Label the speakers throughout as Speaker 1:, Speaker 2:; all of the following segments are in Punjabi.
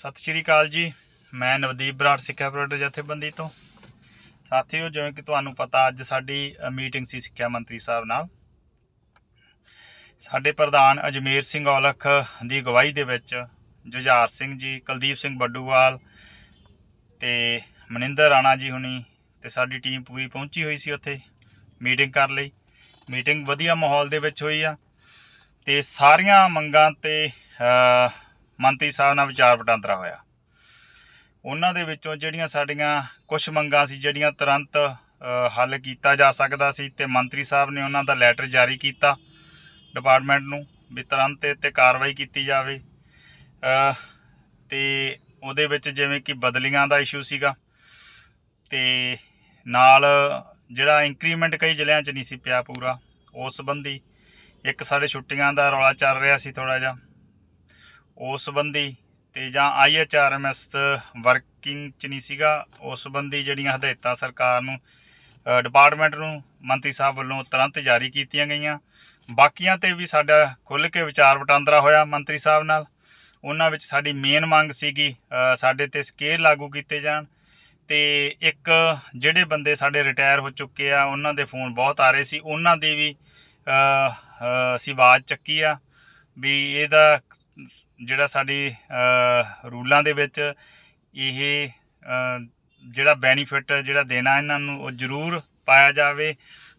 Speaker 1: ਸਤਿ ਸ਼੍ਰੀ ਅਕਾਲ ਜੀ। ਮੈਂ ਨਵਦੀਪ ਬਰਾੜ, ਸਿੱਖਿਆ ਪ੍ਰੋਡਕਟ ਜਥੇਬੰਦੀ ਤੋਂ। ਸਾਥੀਓ, ਜਿਵੇਂ ਕਿ ਤੁਹਾਨੂੰ ਪਤਾ, ਅੱਜ ਸਾਡੀ ਮੀਟਿੰਗ ਸੀ ਸਿੱਖਿਆ ਮੰਤਰੀ ਸਾਹਿਬ ਨਾਲ। ਸਾਡੇ ਪ੍ਰਧਾਨ ਅਜਮੇਰ ਸਿੰਘ ਔਲਖ ਦੀ ਅਗਵਾਈ ਦੇ ਵਿੱਚ ਜੁਝਾਰ ਸਿੰਘ ਜੀ, ਕੁਲਦੀਪ ਸਿੰਘ ਬੱਡੂਵਾਲ ਤੇ ਮਨਿੰਦਰ ਰਾਣਾ ਜੀ ਹੁਣੀ ਤੇ ਸਾਡੀ ਟੀਮ ਪੂਰੀ ਪਹੁੰਚੀ ਹੋਈ ਸੀ ਉੱਥੇ ਮੀਟਿੰਗ ਕਰ ਲਈ। ਮੀਟਿੰਗ ਵਧੀਆ ਮਾਹੌਲ ਦੇ ਵਿੱਚ ਹੋਈ ਆ ਤੇ ਸਾਰੀਆਂ ਮੰਗਾਂ ਤੇ ਮੰਤਰੀ ਸਾਹਿਬ ਨਾਲ ਵਿਚਾਰ ਵਟਾਂਦਰਾ ਹੋਇਆ। ਉਹਨਾਂ ਦੇ ਵਿੱਚੋਂ ਜਿਹੜੀਆਂ ਸਾਡੀਆਂ ਕੁਝ ਮੰਗਾਂ ਸੀ ਜਿਹੜੀਆਂ ਤੁਰੰਤ ਹੱਲ ਕੀਤਾ ਜਾ ਸਕਦਾ ਸੀ ਤੇ ਮੰਤਰੀ ਸਾਹਿਬ ਨੇ ਉਹਨਾਂ ਦਾ ਲੈਟਰ ਜਾਰੀ ਕੀਤਾ ਡਿਪਾਰਟਮੈਂਟ ਨੂੰ ਵੀ ਤੁਰੰਤ ਇਹ ਤੇ ਕਾਰਵਾਈ ਕੀਤੀ ਜਾਵੇ। ਅ, ਤੇ ਉਹਦੇ ਵਿੱਚ ਜਿਵੇਂ ਕਿ ਬਦਲੀਆਂ ਦਾ ਇਸ਼ੂ ਸੀਗਾ ਤੇ ਨਾਲ ਜਿਹੜਾ ਇੰਕਰੀਮੈਂਟ ਕਈ ਜ਼ਿਲ੍ਹਿਆਂ 'ਚ ਨਹੀਂ ਸੀ ਪਿਆ ਪੂਰਾ ਉਸ ਸੰਬੰਧੀ ਇੱਕ ਸਾਡੇ ਛੁੱਟੀਆਂ ਦਾ ਰੌਲਾ ਚੱਲ ਰਿਹਾ ਸੀ ਥੋੜਾ ਜਿਹਾ। ਉਸ ਸੰਬੰਧੀ ਤੇ ਜਾਂ ਆਈਐਚਆਰਐਮਐਸ ਵਰਕਿੰਗ 'ਚ ਨਹੀਂ ਸੀਗਾ, ਉਸ ਸੰਬੰਧੀ ਜਿਹੜੀਆਂ ਹਦਾਇਤਾਂ ਸਰਕਾਰ ਨੂੰ ਡਿਪਾਰਟਮੈਂਟ ਨੂੰ ਮੰਤਰੀ ਸਾਹਿਬ ਵੱਲੋਂ ਤੁਰੰਤ ਜਾਰੀ ਕੀਤੀਆਂ ਗਈਆਂ। ਬਾਕੀਆਂ ਤੇ ਵੀ ਸਾਡਾ ਖੁੱਲ੍ਹ ਕੇ ਵਿਚਾਰ ਵਟਾਂਦਰਾ ਹੋਇਆ ਮੰਤਰੀ ਸਾਹਿਬ ਨਾਲ। ਉਹਨਾਂ ਵਿੱਚ ਸਾਡੀ ਮੇਨ ਮੰਗ ਸੀਗੀ ਸਾਡੇ ਤੇ ਸਕੇਲ ਲਾਗੂ ਕੀਤੇ ਜਾਣ। ਤੇ ਇੱਕ ਜਿਹੜੇ ਬੰਦੇ ਸਾਡੇ ਰਿਟਾਇਰ ਹੋ ਚੁੱਕੇ ਆ, ਉਹਨਾਂ ਦੇ ਫੋਨ ਬਹੁਤ ਆ ਰਹੇ ਸੀ। ਉਹਨਾਂ ਦੀ ਵੀ ਅਸੀਂ ਆਵਾਜ਼ ਚੱਕੀ ਆ ਵੀ ਇਹਦਾ ਜਿਹੜਾ ਸਾਡੀ ਰੂਲਾਂ ਦੇ ਵਿੱਚ ਇਹ ਜਿਹੜਾ ਬੈਨੀਫਿਟ ਜਿਹੜਾ ਦੇਣਾ ਇਹਨਾਂ ਨੂੰ, ਉਹ ਜ਼ਰੂਰ ਪਾਇਆ ਜਾਵੇ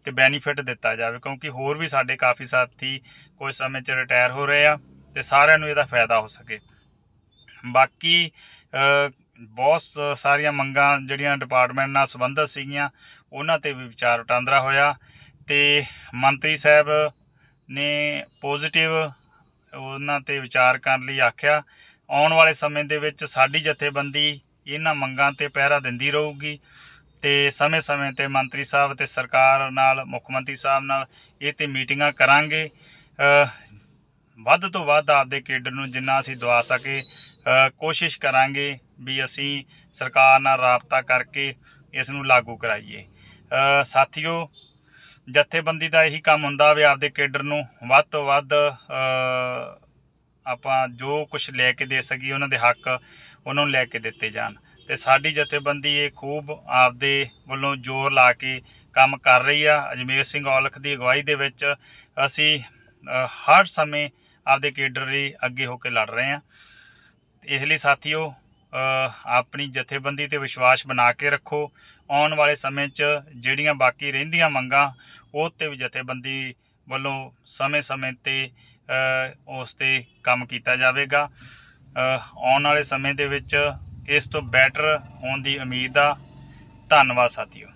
Speaker 1: ਤੇ ਬੈਨੀਫਿਟ ਦਿੱਤਾ ਜਾਵੇ, ਕਿਉਂਕਿ ਹੋਰ ਵੀ ਸਾਡੇ ਕਾਫੀ ਸਾਥੀ ਕੁਝ ਸਮੇਂ 'ਚ ਰਿਟਾਇਰ ਹੋ ਰਹੇ ਆ ਤੇ ਸਾਰਿਆਂ ਨੂੰ ਇਹਦਾ ਫਾਇਦਾ ਹੋ ਸਕੇ। ਬਾਕੀ ਬਹੁਤ ਸ- ਸਾਰੀਆਂ ਮੰਗਾਂ ਜਿਹੜੀਆਂ ਡਿਪਾਰਟਮੈਂਟ ਨਾਲ ਸੰਬੰਧਿਤ ਸੀਗੀਆਂ, ਉਹਨਾਂ ਤੇ ਵੀ ਵਿਚਾਰ ਵਟਾਂਦਰਾ ਹੋਇਆ ਤੇ ਮੰਤਰੀ ਸਾਹਿਬ ਨੇ ਪੋਜ਼ਿਟਿਵ ਉਹਨਾਂ ਤੇ ਵਿਚਾਰ ਕਰਨ ਲਈ ਆਖਿਆ, ਆਉਣ ਵਾਲੇ ਸਮੇਂ ਦੇ ਵਿੱਚ ਸਾਡੀ ਜਥੇਬੰਦੀ ਇਹਨਾਂ ਮੰਗਾਂ ਤੇ ਪਹਿਰਾ ਦਿੰਦੀ ਰਹੂਗੀ ਤੇ ਸਮੇਂ-ਸਮੇਂ ਤੇ ਮੰਤਰੀ ਸਾਹਿਬ ਤੇ ਸਰਕਾਰ ਨਾਲ, ਮੁੱਖ ਮੰਤਰੀ ਸਾਹਿਬ ਨਾਲ ਇਹ ਤੇ ਮੀਟਿੰਗਾਂ ਕਰਾਂਗੇ। ਵੱਧ ਤੋਂ ਵੱਧ ਆਪਦੇ ਕੇਡਰ ਨੂੰ ਜਿੰਨਾ ਅਸੀਂ ਦਵਾ ਸਕੇ ਕੋਸ਼ਿਸ਼ ਕਰਾਂਗੇ ਵੀ ਅਸੀਂ ਸਰਕਾਰ ਨਾਲ ਰਾਬਤਾ ਕਰਕੇ ਇਸ ਨੂੰ ਲਾਗੂ ਕਰਾਈਏ। ਸਾਥੀਓ ਜਥੇਬੰਦੀ ਦਾ ਇਹੀ ਕੰਮ ਹੁੰਦਾ ਵੀ ਆਪਦੇ ਕੇਡਰ ਨੂੰ ਵੱਧ ਤੋਂ ਵੱਧ ਆਪਾਂ ਜੋ ਕੁਝ ਲੈ ਕੇ ਦੇ ਸਕੀਏ, ਉਹਨਾਂ ਦੇ ਹੱਕ ਉਹਨਾਂ ਨੂੰ ਲੈ ਕੇ ਦਿੱਤੇ ਜਾਣ। ਤੇ ਸਾਡੀ ਜਥੇਬੰਦੀ ਇਹ ਖੂਬ ਆਪਦੇ ਵੱਲੋਂ ਜ਼ੋਰ ਲਾ ਕੇ ਕੰਮ ਕਰ ਰਹੀ ਆ। ਅਜਮੇਰ ਸਿੰਘ ਔਲਖ ਦੀ ਅਗਵਾਈ ਦੇ ਵਿੱਚ ਅਸੀਂ ਹਰ ਸਮੇਂ ਆਪਦੇ ਕੇਡਰ ਲਈ ਅੱਗੇ ਹੋ ਕੇ ਲੜ ਰਹੇ ਆ। ਇਸ ਲਈ ਸਾਥੀਓ ਆਪਣੀ ਜਥੇਬੰਦੀ ਤੇ ਵਿਸ਼ਵਾਸ ਬਣਾ ਕੇ ਰੱਖੋ। ਆਉਣ ਵਾਲੇ ਸਮੇਂ 'ਚ ਜਿਹੜੀਆਂ ਬਾਕੀ ਰਹਿੰਦੀਆਂ ਮੰਗਾਂ, ਉਹ ਤੇ ਵੀ ਜਥੇਬੰਦੀ ਵੱਲੋਂ ਸਮੇਂ-ਸਮੇਂ ਤੇ ਉਸ ਤੇ ਕੰਮ ਕੀਤਾ ਜਾਵੇਗਾ। ਆਉਣ ਵਾਲੇ ਸਮੇਂ ਦੇ ਵਿੱਚ ਇਸ ਤੋਂ ਬੈਟਰ ਹੋਣ ਦੀ ਉਮੀਦ ਆ। ਧੰਨਵਾਦ ਸਾਥੀਓ।